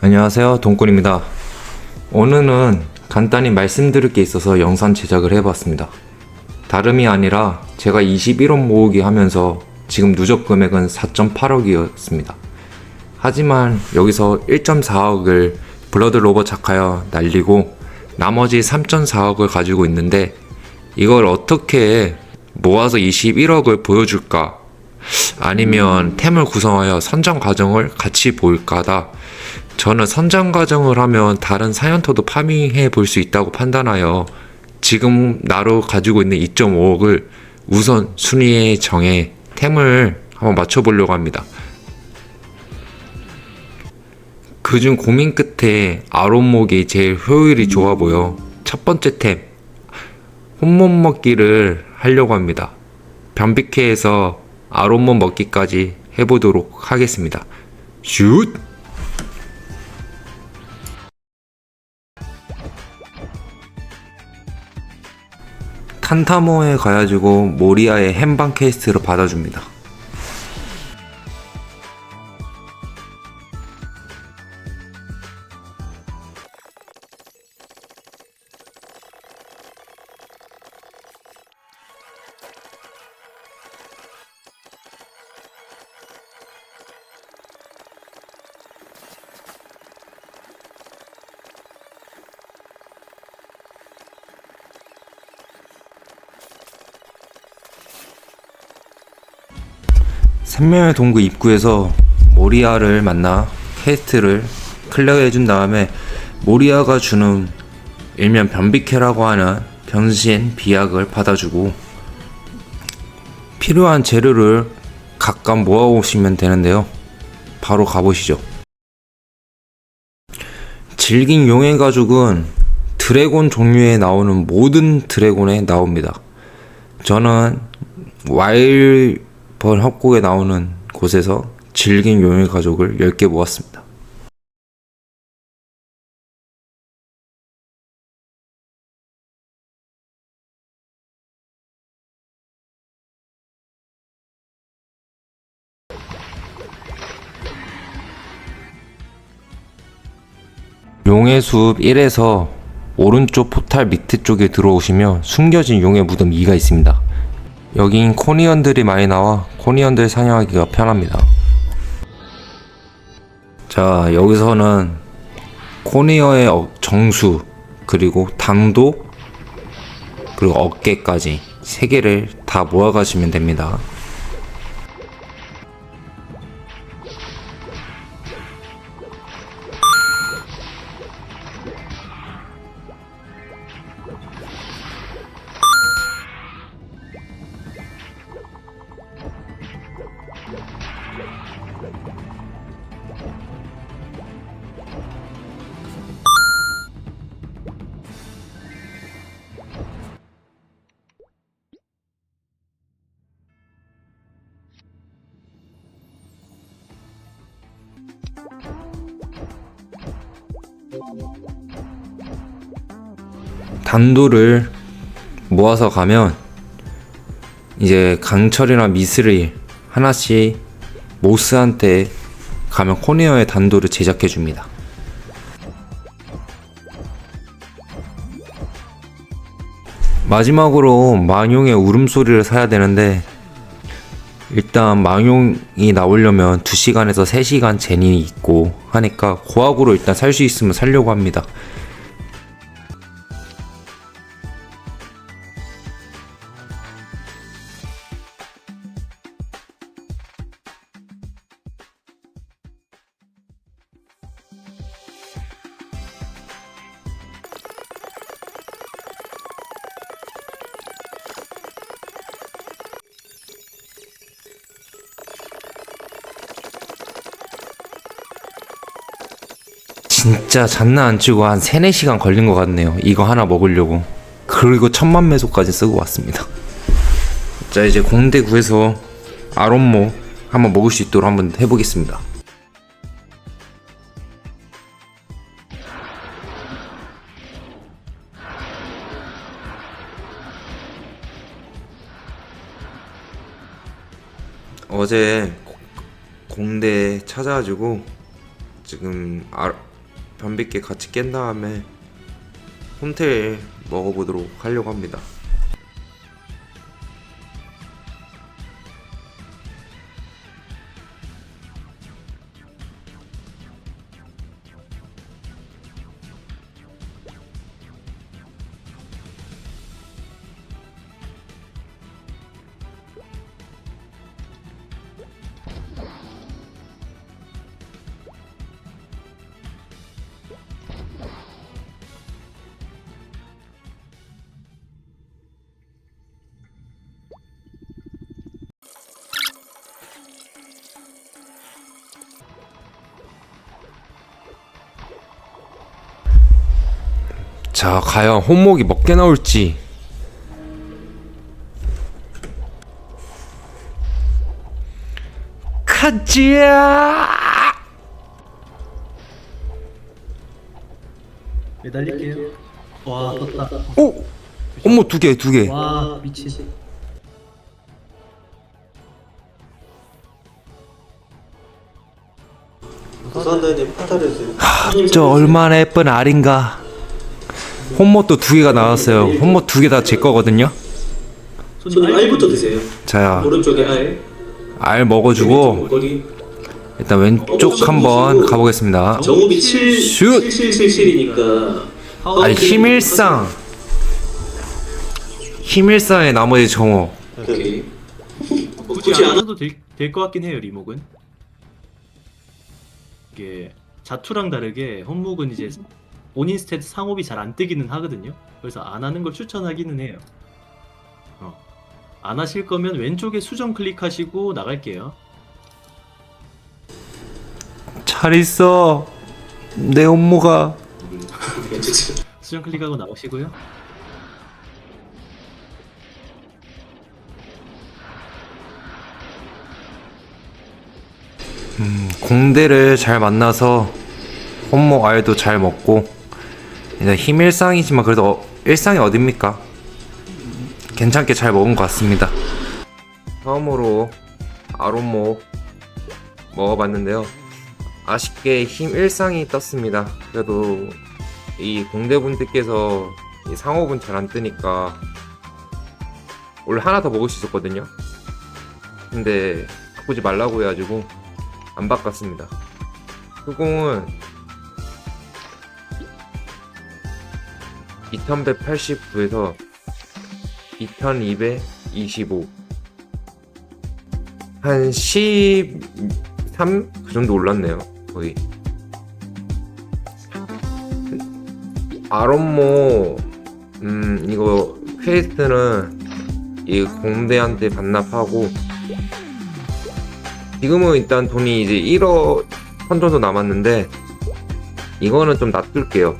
안녕하세요. 동꾼입니다. 오늘은 간단히 말씀드릴 게 있어서 영상 제작을 해봤습니다. 다름이 아니라 제가 21원 모으기 하면서 지금 누적 금액은 4.8억이었습니다. 하지만 여기서 1.4억을 블러드 로버 착하여 날리고 나머지 3.4억을 가지고 있는데 이걸 어떻게 모아서 21억을 보여줄까? 아니면 템을 구성하여 선정 과정을 같이 보일까다 저는 선정 과정을 하면 다른 사연토도 파밍해 볼 수 있다고 판단하여 지금 나로 가지고 있는 2.5억을 우선 순위에 정해 템을 한번 맞춰보려고 합니다. 그중 고민 끝에 아론목이 제일 효율이 좋아 보여 첫 번째 템 혼몸 먹기를 하려고 합니다. 변비케에서 아론몬 먹기까지 해보도록 하겠습니다. 슛! 탄타모에 가가지고 모리아의 햄방 케이스를 받아줍니다. 샘명의 동굴 입구에서 모리아를 만나 퀘스트를 클리어해 준 다음에 모리아가 주는 일면 변비케라고 하는 변신 비약을 받아주고 필요한 재료를 각각 모아오시면 되는데요. 바로 가보시죠. 질긴 용의 가죽은 드래곤 종류에 나오는 모든 드래곤에 나옵니다. 저는 와일 벌 협곡에 나오는 곳에서 질긴 용의 가족을 10개 모았습니다. 용의 숲 1에서 오른쪽 포탈 밑에 쪽에 들어오시면 숨겨진 용의 무덤 2가 있습니다. 여긴 코니언들이 많이 나와 코니언들 사냥하기가 편합니다. 자, 여기서는 코니어의 어- 정수, 그리고 당도, 그리고 어깨까지 세 개를 다 모아가시면 됩니다. 단도를 모아서 가면 이제 강철이나 미스릴 하나씩 모스한테 가면 코니어의 단도를 제작해 줍니다. 마지막으로 망용의 울음소리를 사야 되는데 일단 망용이 나오려면 2시간에서 3시간 제니 있고 하니까 고학으로 일단 살 수 있으면 살려고 합니다. 진짜 장난 안 치고 한 3, 4시간 걸린 것 같네요. 이거 하나 먹으려고. 그리고 천만 매소까지 쓰고 왔습니다. 자, 이제 공대구에서 아론모 한번 먹을 수 있도록 한번 해보겠습니다. 어제 공대 찾아가지고 지금 아, 변비께 같이 깬 다음에 홈테일 먹어보도록 하려고 합니다. 자, 과연 혼목이 먹게 나올지. 가지야! 매달릴게요. 와 떴다. 오! 어머, 두 개, 두 개. 와 미친. 부산단님 파타르스 저 얼마나 예쁜 알인가. 혼모도 두 개가 나왔어요. 혼모 두 개 다 제 거거든요. 손님 알부터 드세요 자, 오른쪽에 알알 먹어주고 목걸이 일단 왼쪽 한번 가보겠습니다. 정읍이 7 슛! 7777이니까 아니 힘일상 힘일상의 나머지 정호 오케이 굳이 굳이 안안 해도 될 것 같긴 해요 리목은. 이게 자투랑 다르게 혼목은 이제 본인 스탯 상업이 잘 안 뜨기는 하거든요. 그래서 안 하는 걸 추천하기는 해요. 어. 안 하실 거면 왼쪽에 수정 클릭하시고 나갈게요. 잘 있어 내 괜찮지 수정 클릭하고 나오시고요. 공대를 잘 만나서 혼모 알도 잘 먹고 힘 일상이지만 그래도 어, 일상이 어딥니까? 괜찮게 잘 먹은 것 같습니다. 처음으로 아롬모 먹어봤는데요. 아쉽게 힘 일상이 떴습니다. 그래도 이 공대분들께서 이 상호분 잘 안 뜨니까 원래 하나 더 먹을 수 있었거든요. 근데 바꾸지 말라고 해가지고 안 바꿨습니다. 후공은 2189에서 2225. 한 13? 그 정도 올랐네요. 거의. 아롬모, 음, 이거 퀘스트는 이 공대한테 반납하고 지금은 일단 돈이 이제 1억 선 정도 남았는데 이거는 좀 놔둘게요.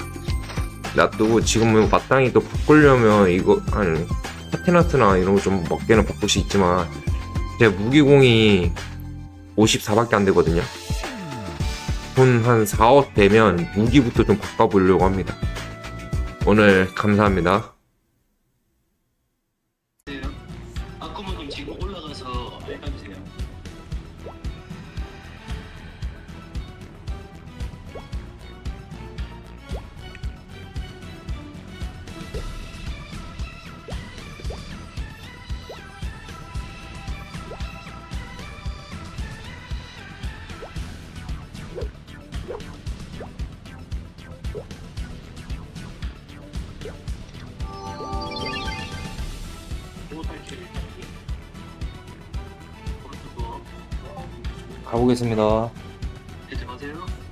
놔두고 지금은 마땅히 또 바꾸려면 이거 한 파티나스나 이런 거좀 먹게는 바꿀 수 있지만 제 무기공이 54밖에 안 되거든요. 돈한 4억 되면 무기부터 좀 바꿔보려고 합니다. 오늘 감사합니다. 가보겠습니다. 대장하세요.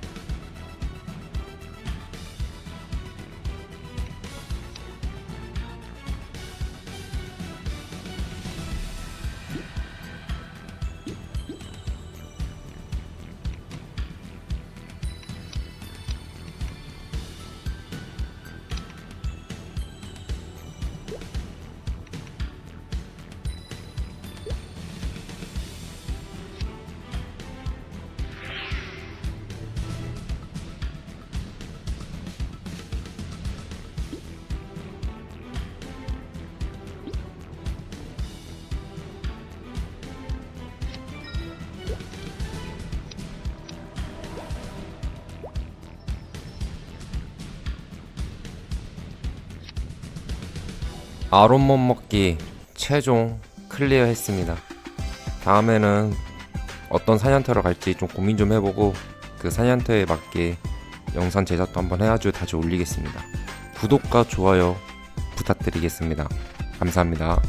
아론 못 먹기 최종 클리어 했습니다. 다음에는 어떤 사냥터로 갈지 좀 고민 좀 해보고 그 사냥터에 맞게 영상 제작도 한번 해가지고 다시 올리겠습니다. 구독과 좋아요 부탁드리겠습니다. 감사합니다.